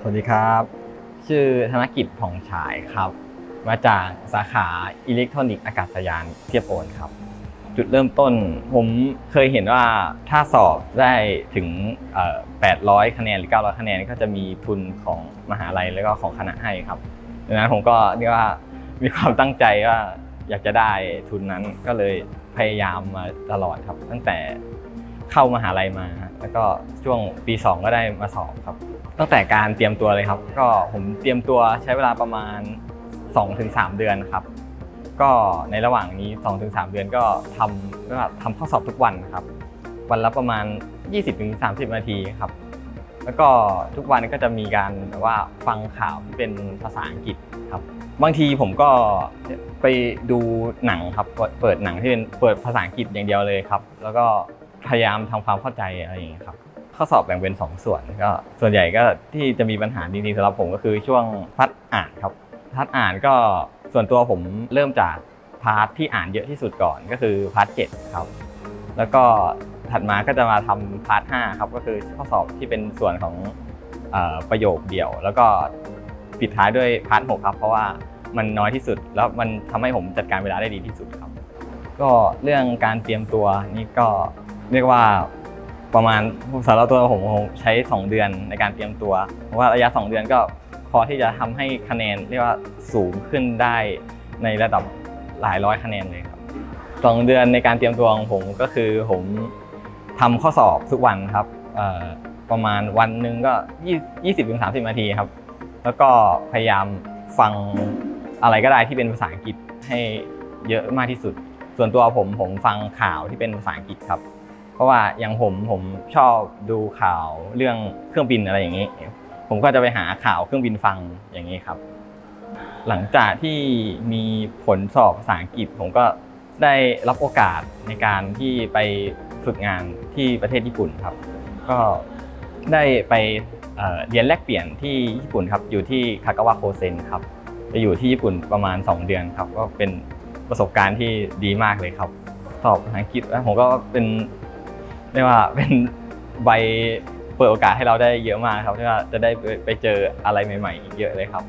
สวัสดีครับ ชื่อธนกิจผ่องฉายครับ มาจากสาขาอิเล็กทรอนิกส์อากาศยานเทียบโอนครับ จุดเริ่มต้นผมเคยเห็นว่าถ้าสอบได้ถึง 800 คะแนนหรือ 900 คะแนนก็จะมีทุนของมหาลัยแล้วก็ของคณะให้ครับดังนั้นผมก็เรียกว่ามีความตั้งใจว่าอยากจะได้ทุนนั้นก็เลยพยายามมาตลอดครับ ตั้งแต่เข้ามหาลัยมา แล้วก็ช่วงปี 2 ก็ได้มาสอบครับ ตั้งแต่การเตรียมตัวเลยครับ ก็ผมเตรียมตัวใช้เวลาประมาณ 2-3 เดือนครับ ก็ในระหว่างนี้ 2-3 เดือนก็ทำกว่าทำข้อสอบทุกวันครับ วันละประมาณ 20-30 นาทีครับ แล้วก็ทุกวันก็จะมีการแบบว่าฟังข่าวที่เป็นภาษาอังกฤษครับบางทีผมก็ไปดูหนังครับ เปิดหนังที่เป็นเปิดภาษาอังกฤษอย่างเดียวเลยครับ แล้วก็ พยายามทำความเข้าใจอะไรอย่างเงี้ยครับข้อสอบแบ่งเป็น 2 ส่วนก็ส่วนใหญ่ก็ที่จะมีปัญหาจริงๆสำหรับผมก็คือช่วงพัดอ่านครับพาร์ทอ่านก็ส่วนตัวผมเริ่มจากพาร์ทที่อ่านเยอะที่สุดก่อนก็คือพาร์ทเจ็ดครับแล้วก็ถัดมาก็จะมาทำพาร์ทห้าครับก็คือข้อสอบที่เป็นส่วนของอประโยคเดี่ยว แล้วก็ปิดท้ายด้วยพาร์ทหกครับเพราะว่ามันน้อยที่สุด แล้วมันทำให้ผมจัดการเวลาได้ดีที่สุดครับ ก็เรื่องการเตรียมตัวนี่ก็ เรียกว่าประมาณสำหรับตัวผมผมใช้ 2 เดือนในการเตรียมตัว เพราะว่าระยะ 2 เดือนก็พอที่จะทำให้คะแนนเรียกว่าสูงขึ้นได้ในระดับหลายร้อยคะแนนเลยครับสองเดือนในการเตรียมตัวของผมก็คือผมทำข้อสอบทุกวันครับประมาณวันหนึ่งก็20 20ถึง30นาทีครับ แล้วก็พยายามฟังอะไรก็ได้ที่เป็นภาษาอังกฤษให้เยอะมากที่สุด ส่วนตัวผมผมฟังข่าวที่เป็นภาษาอังกฤษครับ เพราะว่าอย่างผมผมชอบดูข่าวเรื่องเครื่องบินอะไรอย่างนี้ ผมก็จะไปหาข่าวเครื่องบินฟังอย่างนี้ครับ หลังจากที่มีผลสอบภาษาอังกฤษ ผมก็ได้รับโอกาสในการที่ไปฝึกงานที่ประเทศญี่ปุ่นครับ ก็ได้ไปเเรียนแลกเปลี่ยนที่ญี่ปุ่นครับ อยู่ที่คากาวะโคเซนครับไปอยู่ที่ญี่ปุ่นประมาณ 2 เดือนครับ ก็เป็นประสบการณ์ที่ดีมากเลยครับ สอบภาษาอังกฤษแล้วผมก็เป็น เรียกว่าเป็นใบเปิดโอกาสให้เราได้เยอะมากครับที่ว่าจะได้ไปเจออะไรใหม่ๆเยอะเลยครับ